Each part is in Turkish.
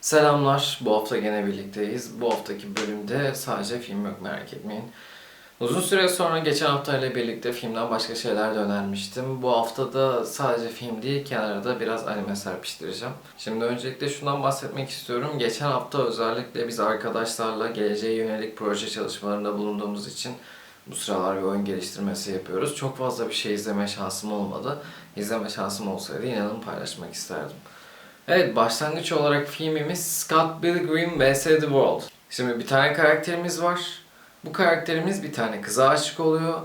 Selamlar. Bu hafta gene birlikteyiz. Bu haftaki bölümde sadece film yok merak etmeyin. Uzun süre sonra geçen haftayla birlikte filmden başka şeyler de önermiştim. Bu hafta da sadece film değil, kenara da biraz anime serpiştireceğim. Şimdi öncelikle şundan bahsetmek istiyorum. Geçen hafta özellikle biz arkadaşlarla geleceğe yönelik proje çalışmalarında bulunduğumuz için bu sıralar bir oyun geliştirmesi yapıyoruz. Çok fazla bir şey izleme şansım olmadı. İzleme şansım olsaydı inanın paylaşmak isterdim. Evet başlangıç olarak filmimiz Scott Pilgrim vs. The World. Şimdi bir tane karakterimiz var. Bu karakterimiz bir tane kıza aşık oluyor.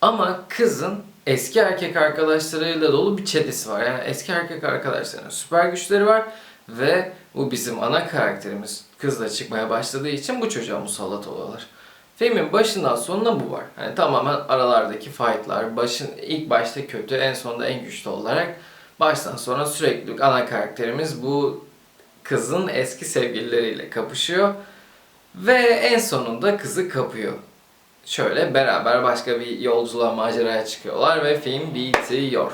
Ama kızın eski erkek arkadaşlarıyla dolu bir çetesi var. Yani eski erkek arkadaşlarının süper güçleri var. Ve bu bizim ana karakterimiz kızla çıkmaya başladığı için bu çocuğa musallat oluyorlar. Filmin başından sonuna bu var. Yani tamamen aralardaki fightlar, başın ilk başta kötü, en sonunda en güçlü olarak baştan sona sürekli ana karakterimiz bu kızın eski sevgilileriyle kapışıyor ve en sonunda kızı kapıyor. Şöyle beraber başka bir yolculuğa, maceraya çıkıyorlar ve film bitiyor.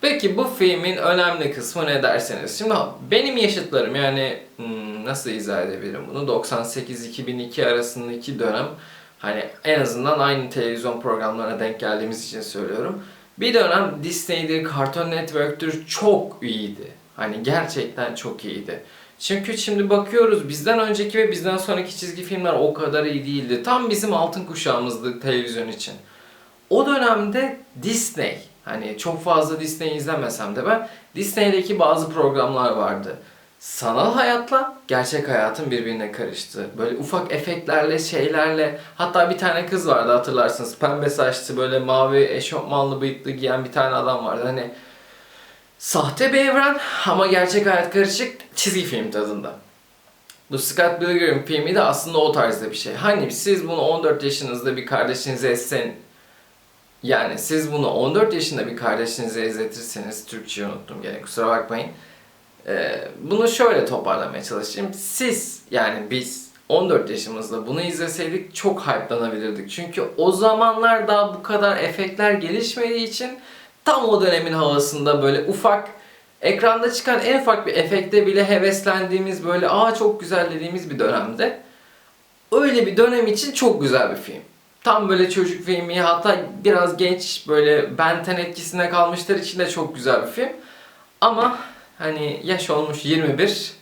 Peki bu filmin önemli kısmı ne derseniz. Şimdi benim yaşıtlarım yani hmm, nasıl izah edebilirim bunu? 98-2002 arasındaki dönem hani en azından aynı televizyon programlarına denk geldiğimiz için söylüyorum. Bir dönem Disney'dir, Cartoon Network'tür çok iyiydi. Hani gerçekten çok iyiydi. Çünkü şimdi bakıyoruz bizden önceki ve bizden sonraki çizgi filmler o kadar iyi değildi. Tam bizim altın kuşağımızdı televizyon için. O dönemde Disney, hani çok fazla Disney izlemesem de ben Disney'deki bazı programlar vardı. Sanal hayatla gerçek hayatın birbirine karıştı. Böyle ufak efektlerle, şeylerle. Hatta bir tane kız vardı hatırlarsınız. Pembe saçlı böyle mavi eşofmanlı bıyıklı giyen bir tane adam vardı. Hani sahte bir evren ama gerçek hayat karışık çizgi film tadında. Bu Scott Pilgrim filmi de aslında o tarzda bir şey. Hani siz bunu 14 yaşınızda bir kardeşinize etsen yani siz bunu 14 yaşında bir kardeşinize izletirseniz Türkçeyi unuttum gene kusura bakmayın. Ee, bunu şöyle toparlamaya çalışayım. Siz yani biz 14 yaşımızda bunu izleseydik çok hype'lanabilirdik. Çünkü o zamanlar daha bu kadar efektler gelişmediği için tam o dönemin havasında böyle ufak ekranda çıkan en ufak bir efekte bile heveslendiğimiz böyle aa çok güzel dediğimiz bir dönemde öyle bir dönem için çok güzel bir film. Tam böyle çocuk filmi hatta biraz genç böyle benten etkisine kalmışlar için de çok güzel bir film. Ama hani yaş olmuş 21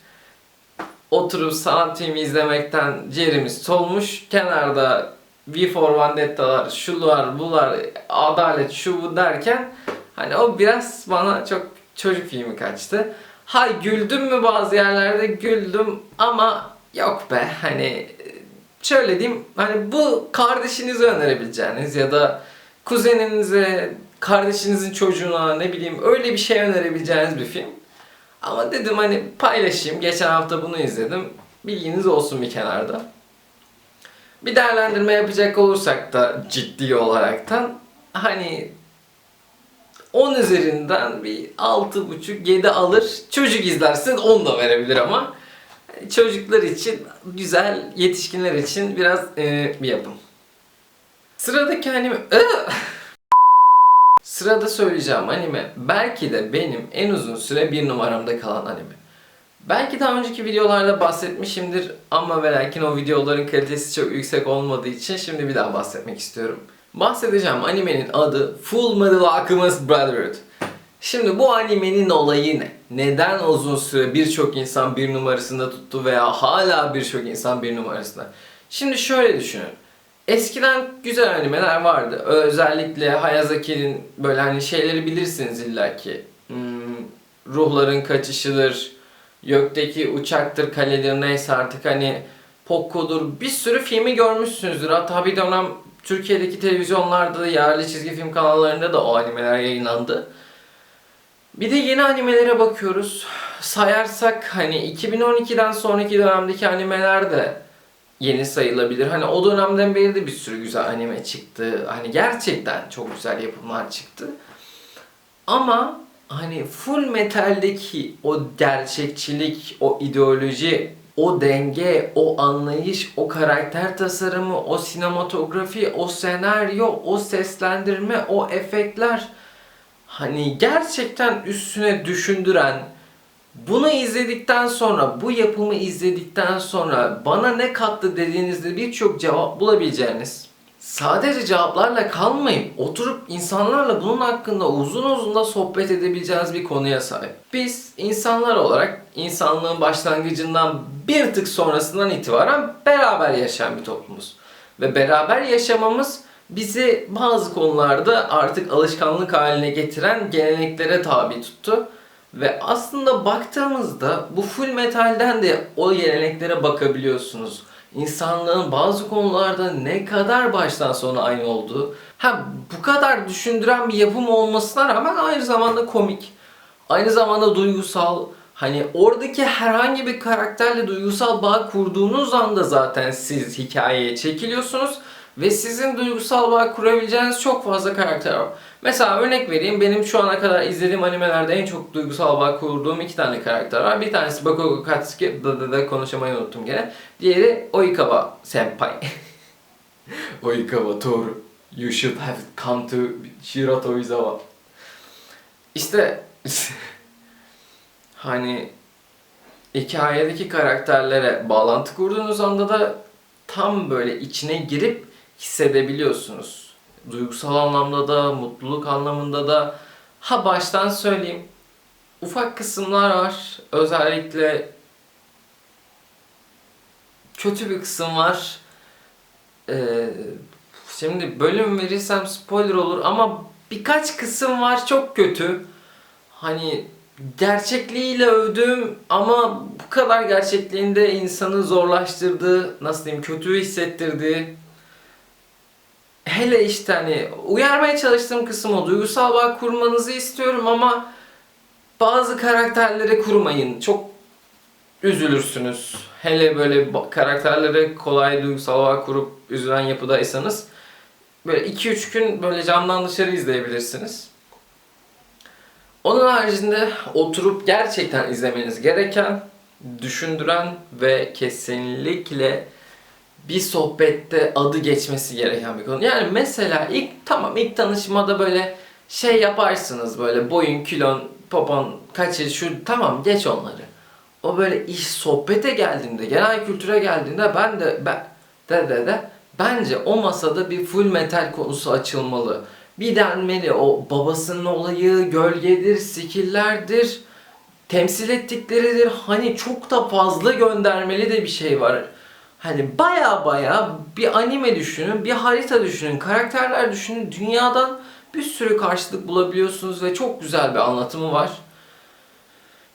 oturup sanat filmi izlemekten ciğerimiz solmuş. Kenarda V for Vendetta'lar, şular, bular, adalet, şu bu derken hani o biraz bana çok çocuk filmi kaçtı. Hay güldüm mü bazı yerlerde güldüm ama yok be hani şöyle diyeyim hani bu kardeşinize önerebileceğiniz ya da kuzeninize, kardeşinizin çocuğuna ne bileyim öyle bir şey önerebileceğiniz bir film. Ama dedim hani paylaşayım. Geçen hafta bunu izledim. Bilginiz olsun bir kenarda. Bir değerlendirme yapacak olursak da ciddi olaraktan hani 10 üzerinden bir 6.5-7 alır. Çocuk izlersin 10 da verebilir ama çocuklar için güzel, yetişkinler için biraz e, bir yapım. Sıradaki anime... Sırada söyleyeceğim anime belki de benim en uzun süre bir numaramda kalan anime. Belki daha önceki videolarda bahsetmişimdir ama ve lakin o videoların kalitesi çok yüksek olmadığı için şimdi bir daha bahsetmek istiyorum. Bahsedeceğim animenin adı Full Metal Alchemist Brotherhood. Şimdi bu animenin olayı ne? Neden uzun süre birçok insan bir numarasında tuttu veya hala birçok insan bir numarasında? Şimdi şöyle düşünün. Eskiden güzel animeler vardı. Özellikle Hayazaki'nin böyle hani şeyleri bilirsiniz illaki. Hmm, ruhların kaçışıdır, gökteki uçaktır, kaledir neyse artık hani Poco'dur bir sürü filmi görmüşsünüzdür. Hatta bir dönem Türkiye'deki televizyonlarda da yerli çizgi film kanallarında da o animeler yayınlandı. Bir de yeni animelere bakıyoruz. Sayarsak hani 2012'den sonraki dönemdeki animeler de yeni sayılabilir. Hani o dönemden beri de bir sürü güzel anime çıktı. Hani gerçekten çok güzel yapımlar çıktı. Ama hani full metaldeki o gerçekçilik, o ideoloji, o denge, o anlayış, o karakter tasarımı, o sinematografi, o senaryo, o seslendirme, o efektler hani gerçekten üstüne düşündüren Bunu izledikten sonra, bu yapımı izledikten sonra bana ne kattı dediğinizde birçok cevap bulabileceğiniz, sadece cevaplarla kalmayıp oturup insanlarla bunun hakkında uzun uzun da sohbet edebileceğiniz bir konuya sahip. Biz insanlar olarak insanlığın başlangıcından bir tık sonrasından itibaren beraber yaşayan bir toplumuz. Ve beraber yaşamamız bizi bazı konularda artık alışkanlık haline getiren geleneklere tabi tuttu. Ve aslında baktığımızda bu full metalden de o geleneklere bakabiliyorsunuz. İnsanlığın bazı konularda ne kadar baştan sona aynı olduğu. Ha bu kadar düşündüren bir yapım olmasına rağmen aynı zamanda komik. Aynı zamanda duygusal. Hani oradaki herhangi bir karakterle duygusal bağ kurduğunuz anda zaten siz hikayeye çekiliyorsunuz. Ve sizin duygusal bağ kurabileceğiniz çok fazla karakter var. Mesela örnek vereyim benim şu ana kadar izlediğim animelerde en çok duygusal bağ kurduğum iki tane karakter var. Bir tanesi Bakugo Katsuki, da da da konuşamayı unuttum gene. Diğeri Oikawa Senpai. Oikawa Toru, you should have come to Shirato Izawa. İşte hani hikayedeki karakterlere bağlantı kurduğunuz anda da tam böyle içine girip hissedebiliyorsunuz. Duygusal anlamda da, mutluluk anlamında da. Ha baştan söyleyeyim. Ufak kısımlar var. Özellikle kötü bir kısım var. Ee, şimdi bölüm verirsem spoiler olur ama birkaç kısım var çok kötü. Hani gerçekliğiyle övdüğüm ama bu kadar gerçekliğinde insanı zorlaştırdığı, nasıl diyeyim, kötü hissettirdiği hele işte hani uyarmaya çalıştığım kısım o. Duygusal bağ kurmanızı istiyorum ama bazı karakterleri kurmayın. Çok üzülürsünüz. Hele böyle karakterlere kolay duygusal bağ kurup üzülen yapıdaysanız böyle 2-3 gün böyle camdan dışarı izleyebilirsiniz. Onun haricinde oturup gerçekten izlemeniz gereken, düşündüren ve kesinlikle bir sohbette adı geçmesi gereken bir konu. Yani mesela ilk tamam ilk tanışmada böyle şey yaparsınız böyle boyun, kilon, popon, kaçı şu tamam geç onları. O böyle iş sohbete geldiğinde, genel kültüre geldiğinde ben de ben de de de bence o masada bir full metal konusu açılmalı. Bir denmeli o babasının olayı, gölgedir, skillerdir, temsil ettikleridir. Hani çok da fazla göndermeli de bir şey var. Hani baya baya bir anime düşünün, bir harita düşünün, karakterler düşünün. Dünyadan bir sürü karşılık bulabiliyorsunuz ve çok güzel bir anlatımı var.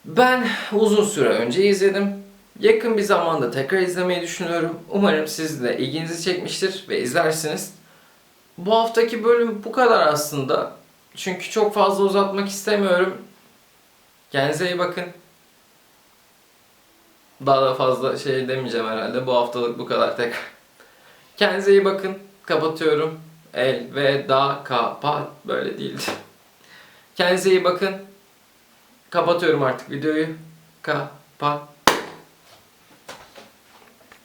Ben uzun süre önce izledim. Yakın bir zamanda tekrar izlemeyi düşünüyorum. Umarım siz de ilginizi çekmiştir ve izlersiniz. Bu haftaki bölüm bu kadar aslında. Çünkü çok fazla uzatmak istemiyorum. Kendinize iyi bakın. Daha da fazla şey demeyeceğim herhalde. Bu haftalık bu kadar tekrar. Kendinize iyi bakın. Kapatıyorum. El ve da kapat. Böyle değildi. Kendinize iyi bakın. Kapatıyorum artık videoyu. Kapat.